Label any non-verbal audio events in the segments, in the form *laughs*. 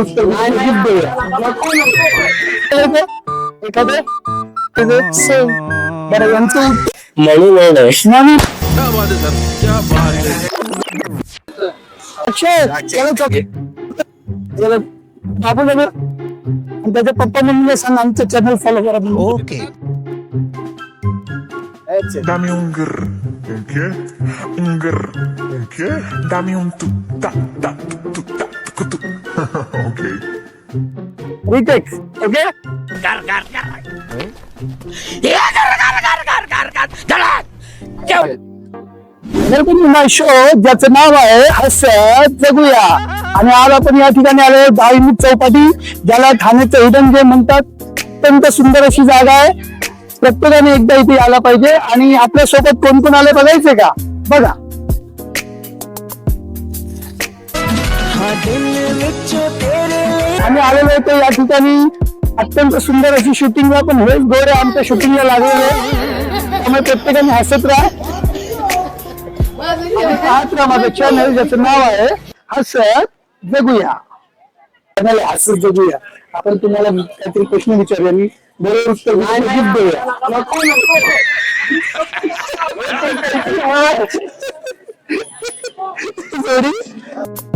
उत्तर गिफ्ट देऊया एखादं एखादं सेम बरं यांचं उत्तर म्हणून नाही म्हणून अक्षय चला चल. चला, बाबू दादा आणि त्याच्या पप्पा मम्मीला सांग आमचं चॅनल फॉलो करा म्हणून. Okay Dame un grr, un qué? Un grr, un qué? Dame un tu, ta, ta, tu, tu, ta, tu, tu. *laughs* ok. Retake okay welcome show ज्याचं नाव आहे हसत जगूया. आणि आज आपण या ठिकाणी आलो धार्मिक चौपाटी ज्याला ठाण्याचं हिडन गेम म्हणतात. अत्यंत सुंदर अशी जागा आहे. प्रत्येकाने एकदा इथे आला पाहिजे. आणि आपल्यासोबत कोण कोण आले बघायचे का? बघा. आम्ही आलेलो होतो या ठिकाणी. अत्यंत सुंदर अशी शूटिंगला पण हेच गोरे आमच्या शूटिंगला लागलेले त्यामुळे प्रत्येकाने हसत राहा. पाहत राहा माझं चॅनल ज्याचं नाव आहे हसत जगूया. चॅनल हसत जगूया. आपण तुम्हाला काहीतरी प्रश्न विचारूया. मी बरोबर उत्तर गिफ्ट देऊया Sorry.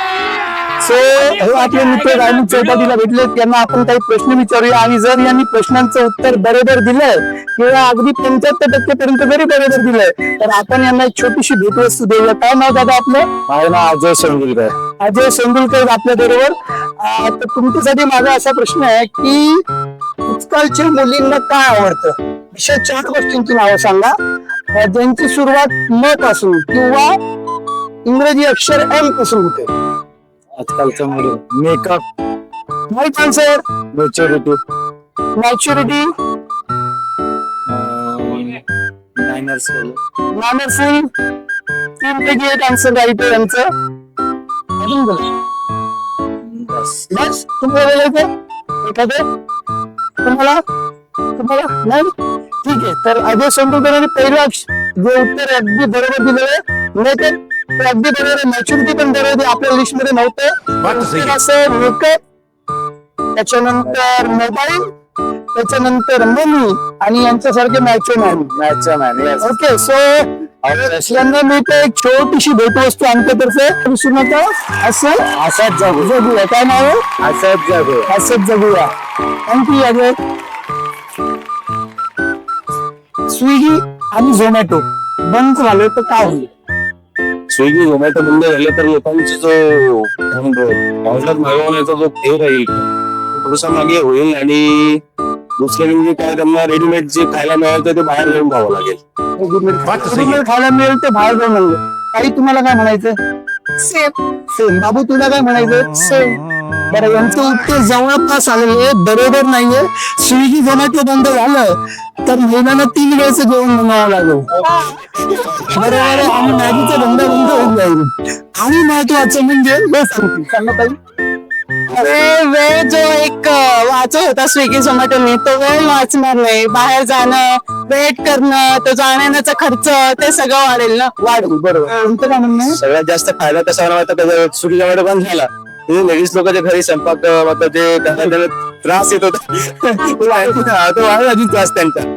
सो हे आपले मित्र रायमुख चौपाटीला भेटले त्यांना आपण काही प्रश्न विचारूया. आणि जर यांनी प्रश्नांचं उत्तर बरोबर दिलंय किंवा अगदी पंच्याहत्तर टक्के पर्यंत जरी बरोबर दिलंय तर आपण यांना एक छोटीशी भेटवस्तू देऊया. काय नाव दादा आपलं? माझं नाव अजय शेंडुलकर अजय सेंडुलकर आपल्या बरोबर. तर तुमच्यासाठी माझा असा प्रश्न आहे की आजकालच्या मुलींना काय आवडतं? विशेष चार गोष्टींची नावं सांगा. ज्यांची सुरुवात म पासून किंवा इंग्रजी अक्षर एमपासून होते. आजकालच्या मुली makeup right answer maturity maturity तीन पैकी एक आन्सर राईट आहे यांचं. अजून बोला. बस. बस. तुम्हाला एखादं? तुम्हाला? तुम्हाला? नाही? ठीक आहे. तर अजय सोंडूकरांनी पहिलं जे उत्तर अगदी बरोबर दिलेलं आहे. ते अगदी बरोबर मॅच्युरिटी पण बरोबर आपल्या लिस्टमध्ये नव्हतं. असं मेकअप त्याच्यानंतर मोबाईल त्याच्यानंतर मनी आणि यांच्यासारखे macho man match man okay so यांना मिळते एक छोटीशी भेटवस्तू आमच्यातर्फे. विसरू नका असं? असाच जगू. जगूया. काय नाव? असाच जगू. असंच जगूया. आणखी अजय स्विगी आणि झोमॅटो. बंद झालं तर काय होईल? स्विगी झोमॅटो बंद झाले तर लोकांचा जो ऑर्डर मागवण्याचा जो हे राहील थोडासा मागे होईल आणि दुसऱ्या म्हणजे काय त्यांना रेडीमेड जे खायला मिळालं ते बाहेर घेऊन खावं लागेल. खायला मिळेल ते बाहेर जाऊन काही तुम्हाला काय म्हणायचं? सेम सेम बाबू तुला काय म्हणायचं? सेम बरं यांचं उत्तर जवळपास आलेलं आहे बरोबर नाहीये. स्विगी झोमॅटो बंद झालं तर महिन्याला तीन वेळेच जेवण बनवावं लागेल. बरोबर आणि मॅगीचा धंदा बंद होऊन जाईल. आणि महत्वाचं म्हणजे हे सांगते अरे वेळ जो एक अ, होता स्विगी झोमॅटोने तो वेळ वाचणार नाही. बाहेर जाणं वेट करणं तो जाण्याचा खर्च ते सगळं वाढेल ना? वाढेल बरोबर. तुमचं काय म्हणणं आहे? सगळ्यात जास्त फायदा कसा मला वाटतं त्याचा स्विगी झोमॅटो बंद झाला. लेडीज लोक जे घरी स्वयंपाक मतलब जे त्यांना त्यांना त्रास येत होता तो तो अजून त्रास त्यांचा.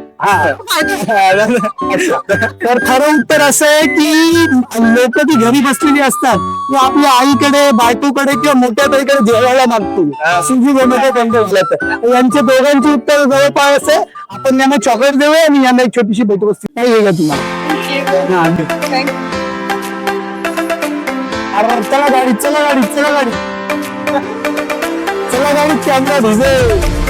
तर खरं उत्तर असं आहे की लोक ती घरी बसलेली असतात किंवा आपल्या आईकडे बायकोकडे किंवा मोठ्या ताईकडे जेवायला मागतील. यांचे दोघांची उत्तर जवळपास आहे आपण यांना चॉकलेट देऊया आणि यांना एक छोटीशी भेटवस्तू काय येईल का तुम्हाला. हा, दे. अरे चला गाडी चला गाडी चला गाडी. चला गाडी कॅमेरा भिजे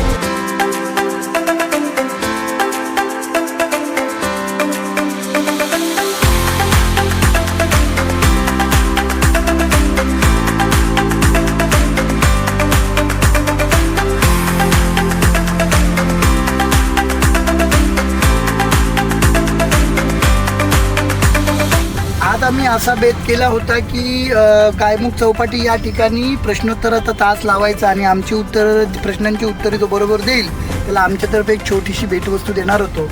असा बेत केला होता की कायमुख चौपाटी या ठिकाणी प्रश्नोत्तराचा तास लावायचा आणि आमची उत्तर प्रश्नांची उत्तरे तो बरोबर देईल त्याला आमच्यातर्फे एक छोटीशी भेटवस्तू देणार होतो.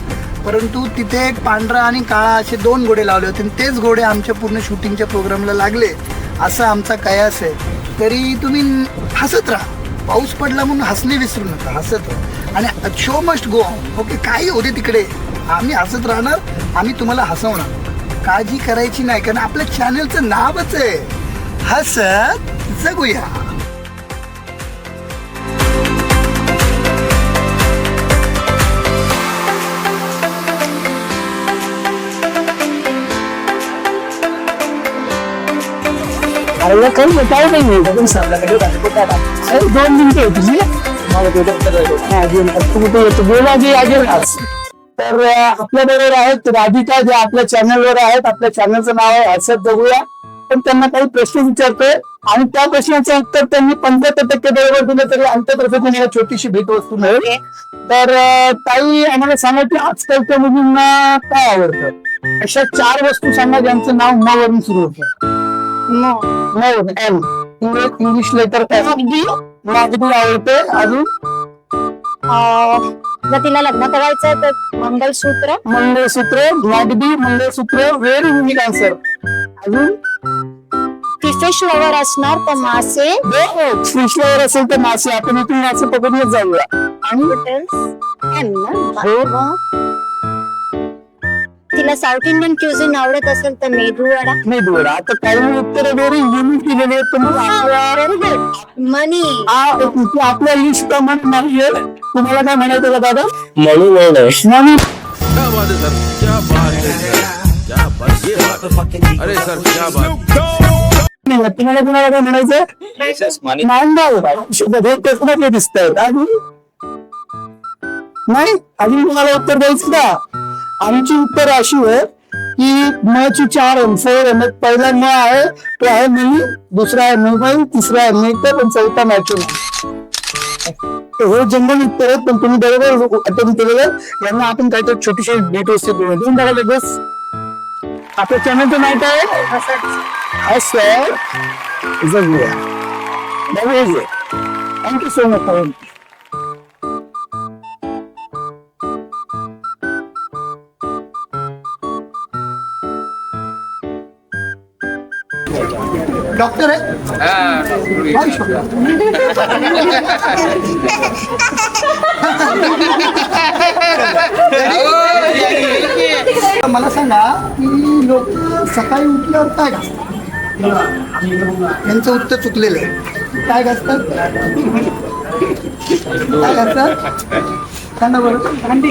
परंतु तिथे एक पांढरा आणि काळा असे दोन घोडे लावले होते आणि तेच घोडे आमच्या पूर्ण शूटिंगच्या प्रोग्रामला लागले असा आमचा कयास आहे. तरी तुम्ही हसत राहा. पाऊस पडला म्हणून हसणे विसरू नका हसत राहा. आणि शो मस्ट गो ओके काही होते तिकडे. आम्ही हसत राहणार आम्ही तुम्हाला हसवणार. काळजी करायची नाही कारण आपल्या चॅनलचं नावच आहे. हसत जगूया. अरे काही काय नाही दोन मिनिटं मला ते. हा, कुठे येतो? बोला आगे आज. तर आपल्या बरोबर आहेत राधिका जे आपल्या चॅनलवर आहेत. आपल्या चॅनलचं नाव आहे हसत जगूया पण त्यांना काही प्रश्न विचारतोय. आणि त्या प्रश्नाचं उत्तर त्यांनी पंच्याहत्तर टक्के बरोबर दिलं तरी अंतर्फे त्यांना छोटीशी भेटवस्तू मिळेल. तर ताई आम्हाला सांगा की आजकालच्या मुलींना काय आवडतं? अशा चार वस्तू सांगा ज्यांचं नाव म वरून सुरू होतं. एम. इंग्लिश लेटर मागणी आवडते अजून? जर तिला लग्न करायचं तर मंगलसूत्र? मंगळसूत्र मागदी मंगळसूत्र व्हेरी युनिक आन्सर अजून? फिश लवर असणार तर मासे. फिशवर असेल तर मासे. आपण इथून मासे पकडूनच जाऊया. आणि? ना हो. तिला साऊथ इंडियन क्युझिन आवडत असेल तर मेदू वडा. मेदूवडा आता काही उत्तर व्हेरी युनिक दिलेले आहेत व्हेरी गुड मनी. आपल्या लिस्ट प्रमाणे नाहीये तुम्हाला काय म्हणायचं का दादा? म्हणून नाही म्हणून. क्या बात है सर? क्या बात है सर? क्या बात ये बात है? अरे सर क्या बात तुम्हाला कुणाला काय म्हणायचं नाही अजून? तुम्हाला उत्तर द्यायचं का? आमची उत्तर अशी आहे की मची ची चार एम फोर एम पहिला न आहे तो आहे नाही दुसरा आहे मोबाईल तिसरा आहे मेकअप पण चौथा मॅच हे जंगल उत्तर आहेत पण तुम्ही बरोबर अटेम्प्ट केलेलं यांना आपण काहीतरी छोटीशी भेट वस्तू देऊन टाका लगेच. आपल्या चॅनलचं माहीत आहे. Sir जगूया. Thank you so much doctor आहे? मला सांगा की लोक सकाळी उठल्यावर काय घासतात? यांचं उत्तर चुकलेलं आहे. काय घासतात? काय घासतात? सांगा बरं. भांडी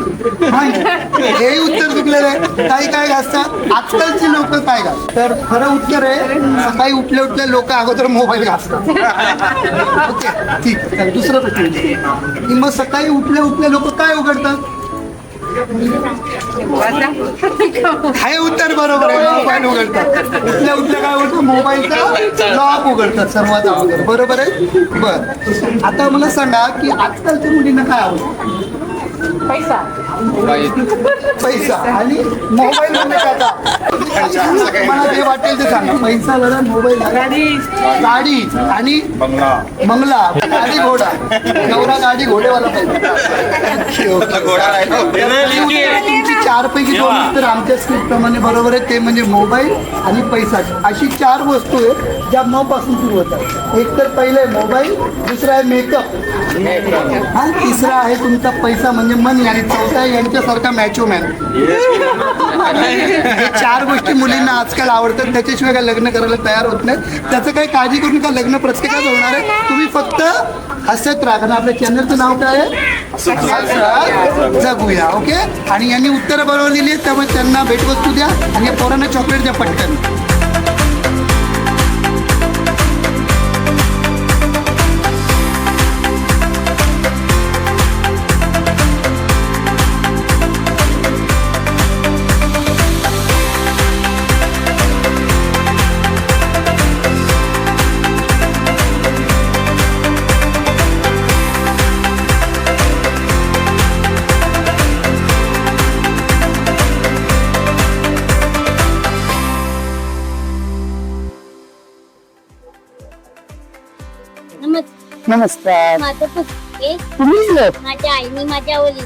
हे उत्तर चुकलेलं आहे. काही काय घासतात? आजकालची लोक काय घास तर खरं उत्तर आहे सकाळी उठल्या उठल्या लोक अगोदर मोबाईल घासतात. ओके ठीक. आहे दुसरं प्रश्न की मग सकाळी उठल्या उठल्या लोक काय उघडतात? हे उत्तर बरोबर आहे. मोबाईल उघडतात. उठल्या उठल्या काय उघडतं मोबाईलचा लॉक उघडतात सर्वात अगोदर. बरोबर आहे? बर. आता मला सांगा की आजकालच्या मुलींना काय आवडतं? पैसा. आणि मोबाईल म्हणजे काय? मला जे वाटेल ते सांगा. पैसा मोबाईल गाडी. गाडी आणि बंगला. गाडी घोडा. नवरा गाडी घोडेवाला पाहिजे. *laughs* तुमची चार पैकी दोन उत्तर आमच्या स्क्रिप्ट प्रमाणे बरोबर आहे. ते म्हणजे मोबाईल आणि पैसा अशी चार वस्तू आहेत ज्या म पासून सुरू होतात. एक तर पहिलं आहे मोबाईल दुसरा आहे मेकअप आणि तिसरा आहे तुमचा पैसा म्हणजे मनी आणि चौथा आहे यांच्यासारखा मॅचो मॅन चार गोष्टी मुलींना आजकाल आवडतात. त्याच्याशिवाय काय लग्न करायला तयार होत नाही त्याचं काही काळजी करू नका लग्न प्रत्येकाचं होणार आहे? तुम्ही फक्त हसत राहा. कारण आपल्या चॅनलचं नाव काय आहे? जगूया ओके? आणि यांनी उत्तरं बरोबर दिली आहेत त्यामुळे त्यांना भेटवस्तू द्या आणि या पोरांना चॉकलेट द्या पटकन नमस्कार. माझं पुस्तके तुम्ही लिहिलं? माझ्या आईने माझ्या वडील.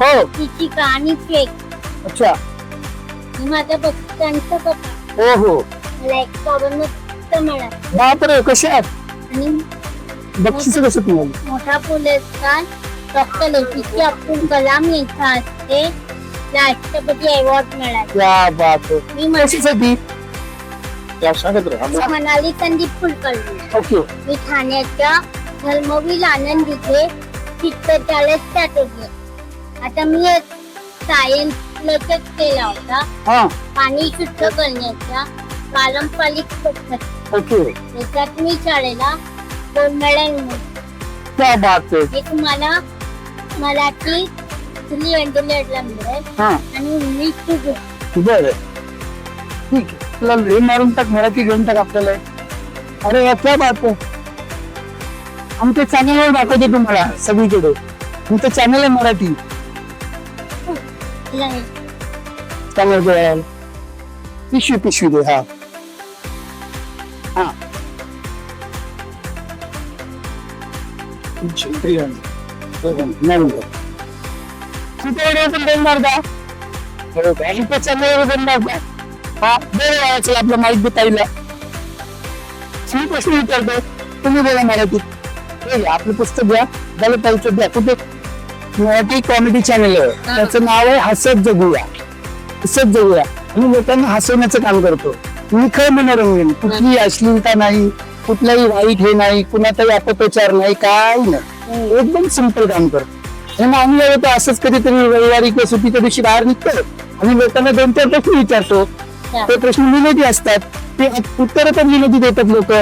हो. तिची कहाणी फेक. अच्छा. मी माझ्या बक्षिसांचं कथा हो हो. मला एक बाबांना पुस्तक मिळालं बापरे कशात आणि बक्षीस कसं तुम्हाला मोठा पुरस्कार डॉक्टर एपीजे अब्दुल कलाम यांच्या हस्ते राष्ट्रपती अवॉर्ड मिळाला. क्या बात आहे. मी माझी कशासाठी? मनाली संदीप कुलकर्णी ओके मी ठाण्याच्या धर्मवीर आनंद इथे चित्रशाळेत होते आता मी एक सायन्स प्रोजेक्ट केला होता. हा. पाणी शुद्ध करण्याच्या पारंपरिक पद्धत. ओके. त्याच्यात मी शाळेला निवडले. क्या बात आहे मराठी थ्री हंड्रेडला मिळेल हा. आणि इंग्लिश टू. बरं. ठीक आहे. तुला हे मारून टाक मराठी घेऊन टाक आपल्याला. अरे क्या बात आमच्या चॅनलवर दाखवते तुम्हाला सगळीकडे आमचं चॅनल आहे मराठी हे चॅनल पिशवी पिशवी दे हा हा नाही कुठे देणार मी प्रश्न विचारतो तुम्ही बोला मराठीत आपलं पुस्तक घ्या झालं पाहिजे द्या कुठे? मराठी कॉमेडी चॅनल आहे त्याचं नाव आहे हसत जगूया. हसत जगूया. आणि लोकांना हसवण्याचं काम करतो. निखळ मनोरंजन कुठलीही अश्लीलता नाही कुठलाही वाईट हे नाही कुणाचाही अपप्रचार नाही काय नाही. एकदम सिंपल काम करतो. आणि आम्ही असंच कधीतरी रविवारी किंवा सुट्टीच्या दिवशी बाहेर निघतो. आणि लोकांना दोन चार प्रश्न विचारतो. ते प्रश्न विनोदी असतात. ते उत्तर पण विनोदी देतात लोक.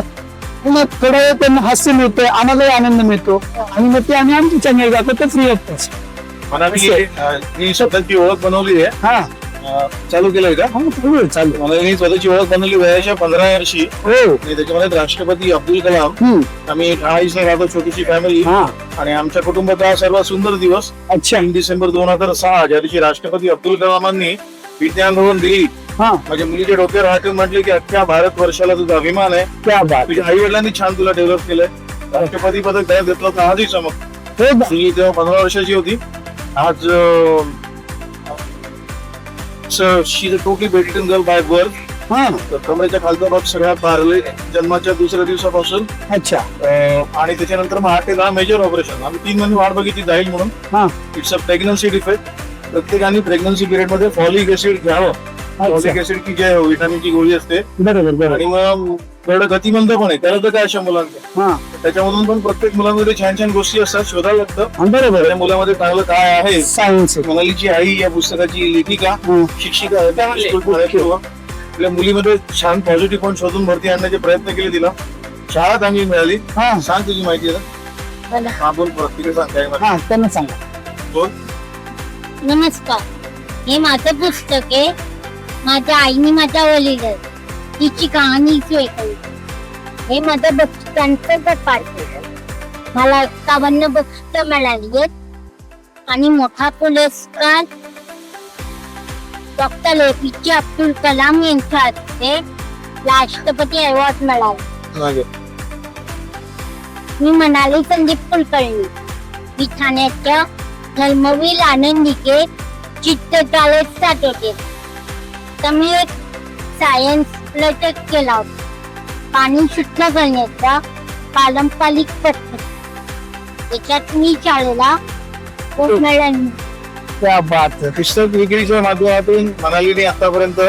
मग थोडा त्यांना हास्य मिळतं आम्हालाही आनंद मिळतो. आणि मग ते आम्ही आमची चॅनल दाखवतो ते फ्री ऑफ कॉस्ट मला मी स्वतःची ओळख बनवली आहे. हा. चालू केलंय का? हा, चालू चालू मला मी स्वतःची ओळख बनवली वयाच्या पंधरा वर्षी. हो. आणि त्याच्यामध्ये राष्ट्रपती अब्दुल कलाम. हम्म. आम्ही राहतो छोटीशी फॅमिली हा. आणि आमच्या कुटुंबाचा हा सर्वात सुंदर दिवस. अच्छा. तीन डिसेंबर दोन हजार सहा ज्या दिवशी राष्ट्रपती अब्दुल कलामांनी विज्ञान भवन दिली हा. माझ्या मुलीच्या डोक्यावर हात ठेवून म्हटले की अख्ख्या भारत वर्षाला तुझा अभिमान आहे. क्या बात. तुझ्या आई वडिलांनी छान तुला डेव्हलप केलंय. राष्ट्रपती पदक त्यात घेतलं तर आजही चमक. हो. मुलगी तेव्हा पंधरा वर्षाची होती. आज she totally bated girl by birth हा. तर कमरेच्या खालचा भाग सगळ्यात भारले जन्माच्या दुसऱ्या दिवसापासून. अच्छा. अं, आणि त्याच्यानंतर मग आठ ते दहा मेजर ऑपरेशन आम्ही तीन महिने वाट बघितली जाईल म्हणून. हा. इट्स अ प्रेग्नन्सी डिफेक्ट प्रत्येकाने प्रेग्नन्सी पिरियडमध्ये फॉलिक ऍसिड घ्यावं. फॉलिक ऍसिड की जे विटामिनची गोळी असते. बरोबर बरोबर. आणि मग थोडं गतिमंद पण आहे. त्याला तर काय अशा मुलांचं? हा. त्याच्यामधून पण प्रत्येक मुलांमध्ये छान छान गोष्टी असतात शोधायला लागतं. हा, बरोबर. त्या मुलामध्ये चांगलं काय आहे? सायन्स मनालीची आई या पुस्तकाची लेखिका. शिक्षिका आहे. मध्ये आपल्या मुलीमध्ये छान पॉझिटिव्ह पॉईंट शोधून भरती आणण्याचे प्रयत्न केले तिला. शाळा चांगली मिळाली. हा. सांग तुझी माहिती आहे बोला. ना? हा बोल परत. तिकडे सांग काय माहिती. हा त्यांना सांगा. बोल. नमस्कार. हे माझं पुस्तक आहे. माझ्या आईने माझ्या वडील तिची कहाणी ऐकली. हे माझं बक्षिसांचं कपाट मला एकावन्न बक्षिस मिळाली आणि मोठा पुरस्कार डॉक्टर एपीजे अब्दुल कलाम यांच्या हस्ते राष्ट्रपती अवॉर्ड मिळाला. मी म्हणाले संदीप कुलकर्णी. मी ठाण्याच्या धर्मवीर आनंदिके चित्रशाळेत जात होते तर मी एक सायन्स प्रोजेक्ट केला होता. पाणी शुद्ध करण्याचा पारंपरिक पद्धत. त्याच्यात मी शाळेला खूप मिळाली क्या बात. पुस्तक विक्रीच्या माध्यमातून मनालीने आतापर्यंत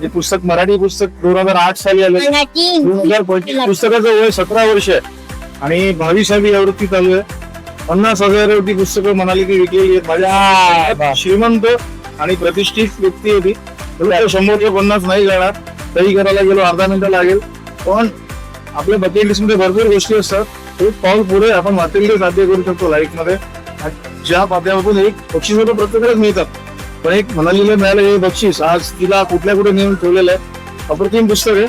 जे पुस्तक मराठी पुस्तक दोन हजार आठ साली आलं. मराठी दोन हजार पंचवीस पुस्तकाचं वय सतरा वर्ष आहे. आणि बावीसावी आवृत्ती चालू आहे. पन्नास हजारावरती पुस्तकं मनालीने विकलेली आहेत. माझ्या श्रीमंत आणि प्रतिष्ठित व्यक्ती होती शंभरच्या पन्नास नाही जाणार तरी करायला गेलो अर्धा मिनिटं लागेल. पण आपल्या बकेट लिस्टमध्ये भरपूर गोष्टी असतात. एक पाऊल पुढे आपण वाटेल साध्य करू शकतो लाईफमध्ये. आणि ज्या माध्यमातून एक बक्षीस तर प्रत्येकालाच मिळतात. पण एक मनालीला मिळालं हे बक्षीस आज तिला कुठल्या कुठे नेऊन ठेवलेलं आहे अप्रतिम पुस्तक आहे.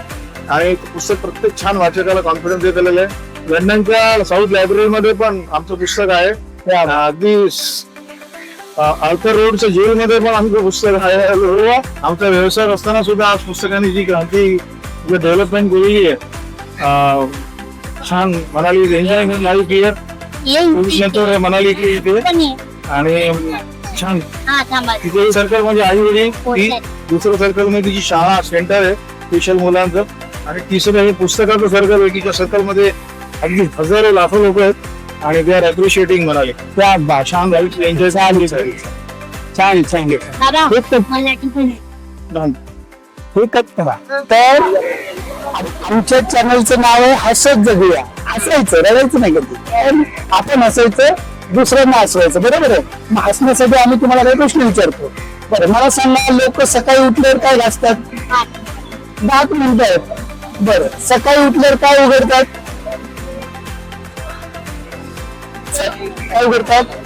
आणि पुस्तक प्रत्येक छान वाचकाला कॉन्फिडन्स देत आलेलं आहे. लंडनच्या साऊथ लायब्ररीमध्ये पण आमचं पुस्तक आहे. अगदी आर्थर रोडच्या जेलमध्ये पण आमचं पुस्तक आहे. आमचा व्यवसाय असताना सुद्धा आज पुस्तकाने जी क्रांती डेव्हलपमेंट केलेली आहे. छान म्हणाली एन्जॉय क्लिअर नंतर म्हणाली की इथे. ये. आणि छान. हा तिथे सर्कल म्हणजे आई वडील ती दुसरं सर्कलमध्ये तिची शाळा सेंटर आहे स्पेशल मुलांचं. आणि तिसरं हे पुस्तकाचं सर्कल आहे की त्या सर्कलमध्ये अगदी हजारो लाखो लोक आहेत. आणि दे आर अप्रिशिएटिंग म्हणाले त्या छान दादा एक तर मला टिफिन एकच करा तर आम- आमच्या चॅनलचं नाव आहे हसत जगूया. हसायचं रडायचं नाही कधी. पण आपण हसायचं दुसऱ्यांना हसवायचं बरोबर आहे? मग हसण्यासाठी आम्ही तुम्हाला काही प्रश्न विचारतो. बरं मला सांगा लोक सकाळी उठल्यावर काय घासतात दात म्हणतात बरं सकाळी उठल्यावर काय उघडतात? काय उघडतात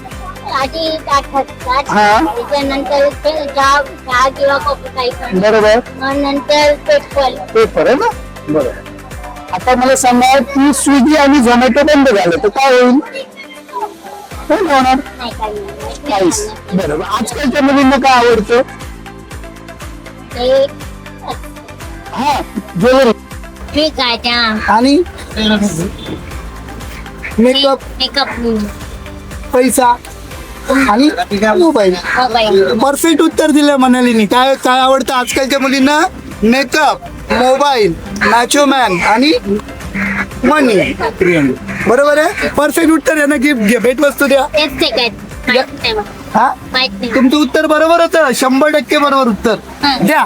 आधी ताट घालतात हा. त्याच्यानंतर ते चहा चहा किंवा कॉफी प्यायचं बरोबर. मग नंतर पेपर पेपर आहे ना? बरं. आता मला सांगा की स्विगी आणि झोमॅटो बंद झालं तर काय होईल? काय होणार? नाही काही काहीच बरं आजकालच्या मुलींना काय आवडतं? ते हा ज्वेलरी. ठीक आहे त्या. आणि? मेकअप मेकअप पैसा. आणि मोबाईल. मोबाईल. परफेक्ट उत्तर दिलं मनालीनी. काय काय आवडतं आजकालच्या मुलींना? मेकअप मोबाईल मॅचो मॅन आणि मनी बरोबर आहे? परफेक्ट उत्तर आहे ना गिफ्ट घे भेट वस्तू द्या माहीत नाही मला. हा? माहीत नाही. तुमचं उत्तर बरोबर होतं शंभर टक्के बरोबर उत्तर. द्या.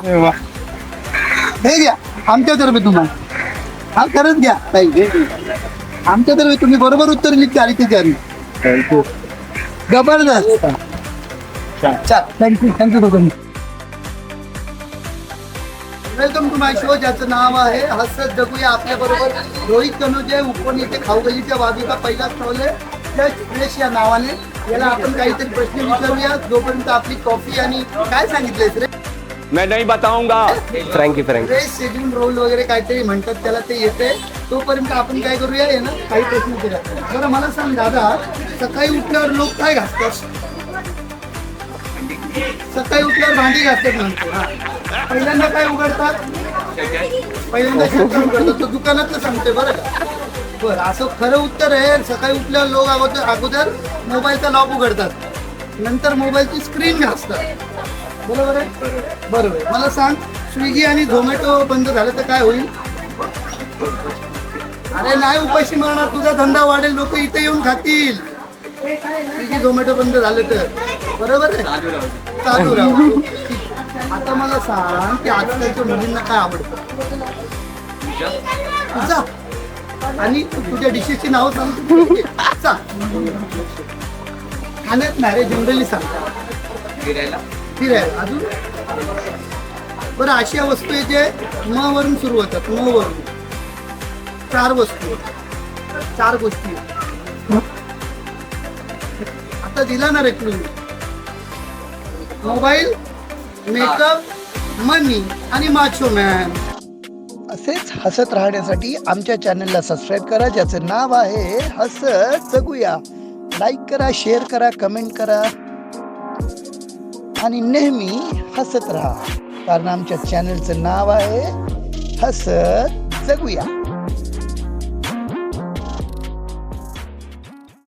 हे घ्या. आमच्यातर्फे तुम्हाला. हा खरंच घ्या. ताई आमच्यातर्फे तुम्ही बरोबर उत्तर लिहिते आली ते आली जबरदस्त. थँक्यू थँक्यू दोघांनी वेलकम टू माय शो ज्याचं नाव आहे हसत जगूया आपल्या बरोबर. रोहित कनोजे उपवन येथे खाऊगलीच्या बाजूला पहिला स्टॉल आहे. फ्रेश या नावाने. याला आपण काहीतरी प्रश्न विचारूया. जोपर्यंत आपली कॉफी आणि काय सांगितलंयस रे मैं नहीं बताऊंगा। Frankie frankie fresh schedule roll वगैरे काहीतरी म्हणतात त्याला ते येते तोपर्यंत आपण काय करूया ना काही प्रश्न करूया बरं मला सांग दादा सकाळी उठल्यावर लोक काय घासतात? सकाळी उठल्यावर भांडी घासतात म्हणतो हा. पहिल्यांदा काय उघडतात? पहिल्यांदा शटर उघडतात. दुकानातलं सांगतोय बरं का? बरं असं खरं उत्तर आहे सकाळी उठल्यावर लोक अगोदर अगोदर मोबाईलचा लॉक उघडतात. नंतर मोबाईलची स्क्रीन घासतात. बरोबर आहे? बरोबर आहे. मला सांग स्विगी आणि झोमॅटो बंद झालं तर काय होईल? अरे नाही उपाशी मारणार. तुझा धंदा वाढेल लोक इथे येऊन खातील. झोमॅटो बंद झालं तर. बरोबर आहे? चालू राहू आता मला सांग की आजकालच्या मुलींना काय आवडतं? तुझा. आणि तू तुझ्या डिशेसची नावं सांग सांग खाण्यात नाही रे जनरली सांग. फिरायला? अजून? बरं अशा वस्तू आहे जे म वरून सुरू होतात म वरून चार वस्तू चार गोष्टी. आता दिला ना रेकलू मोबाईल मेकअप मनी आणि माचो मॅन असेच हसत राहण्यासाठी आमच्या चॅनलला सबस्क्राईब करा ज्याचं नाव आहे हसत जगूया लाईक करा शेअर करा कमेंट करा. आणि नेहमी हसत राहा. कारण आमच्या चॅनलचं नाव आहे हसत जगूया